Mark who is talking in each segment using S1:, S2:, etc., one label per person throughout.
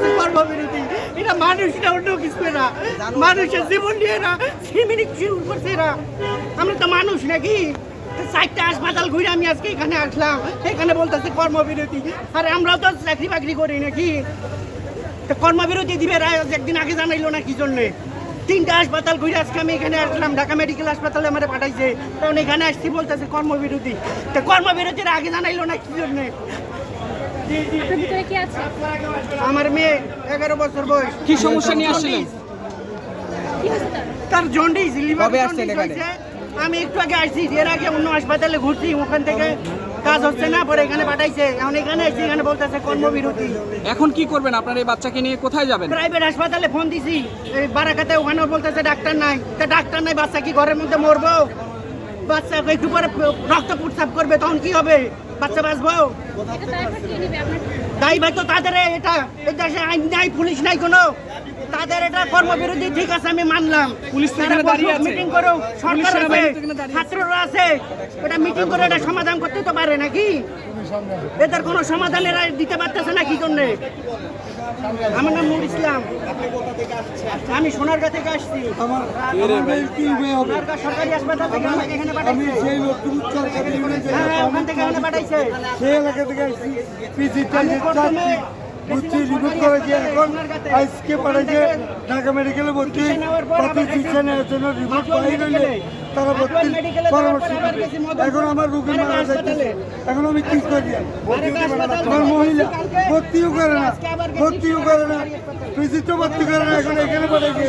S1: বলতেছে কর্মবিরতি এটা মানুষ না অন্য কিছু না মানুষের জীবন নিয়ে না সিমিনিক শুরু করছে এরা। আমরা তো মানুষ নাকি? চারটা হাসপাতাল ঘুরে আমি আজকে এখানে আসলাম। এখানে বলতেছে কর্মবিরতি। আর আমরাও তো চাকরি বাকরি করি নাকি? তো কর্মবিরতি দিবে একদিন আগে জানাইলো না কি জন্যে? তিনটা হাসপাতাল ঘুরে আজকে আমি এখানে আসলাম। ঢাকা মেডিকেল হাসপাতালে আমার পাঠাইছে। তখন এখানে আসছি বলতেছে কর্মবিরতি। তো কর্মবিরতির আগে জানাইলো না কি জন্যে?
S2: আপনার ভিতরে কি আছে?
S1: আমার মেয়ে এগারো বছর বয়স।
S3: কি সমস্যা নিয়ে আসছিলেন?
S2: তার?
S1: Jaundice liver? আমি একটু আগে আসছি এর আগে অন্য হাসপাতালে ঘুরছি ওখান থেকে কাজ হচ্ছে না পরে এখানে পাঠাইছে। এখন এখানে আসছি এখানে বলতেছে কর্মবিরতি।
S3: এখন কি করবেন আপনার এই বাচ্চাকে নিয়ে? কোথায় যাবেন?
S1: প্রাইভেট হাসপাতালে ফোন দিছি। এই বারাকাতে ওখানেও বলতেছে ডাক্তার নাই। তা ডাক্তার নাই বাচ্চা কি ঘরের মধ্যে মরবো? বাচ্চা একটু পরে রক্ত পুটসাপ করবে তখন কি হবে? বাচ্চা বাঁচবো? তাই ভাই তো তাদের এটা এই দেশে আইন নাই পুলিশ নাই কোনো। তাদের এটা কর্মবিরোধী ঠিক আছে আমি মানলাম।
S3: পুলিশ দাঁড়িয়ে
S1: মিটিং করো সরকার আছে। ছাত্ররা আছে। এটা মিটিং করে এটা সমাধান করতে তো পারে নাকি? এদের কোনো সমাধান এরা দিতে পারতেছে না কি জন্যে? আমার নাম নুর ইসলাম। আমি সোনারগাঁ থেকে আসছি। সোনারগাঁ সরকারি হাসপাতাল থেকে আমাকে এখানে পাঠাইছে।
S4: ইউনিয়নে
S1: হ্যাঁ ওখান থেকে এখানে পাঠাইছে। আমি প্রথমে
S4: বুঝছি রিপোর্ট করেছি এখন আজকে পাঠাইছে ঢাকা মেডিকেলে ভর্তি প্রতি চিকিৎসা নেওয়ার জন্য রিপোর্ট বাইরে হলে তারা ভর্তি পরামর্শ এখন আমার রুগী মারা যাইতেছে। এখন আমি কি করি? আমার মহিলা ভর্তিও করে না ভর্তিও করে না। পিজিতে ভর্তি করে না এখন এখানে পাঠাইছে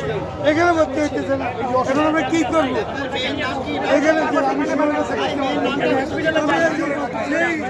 S4: এখানে ভর্তি হইতেছে না। এখন আমরা কি করব? এখানে আমি সেই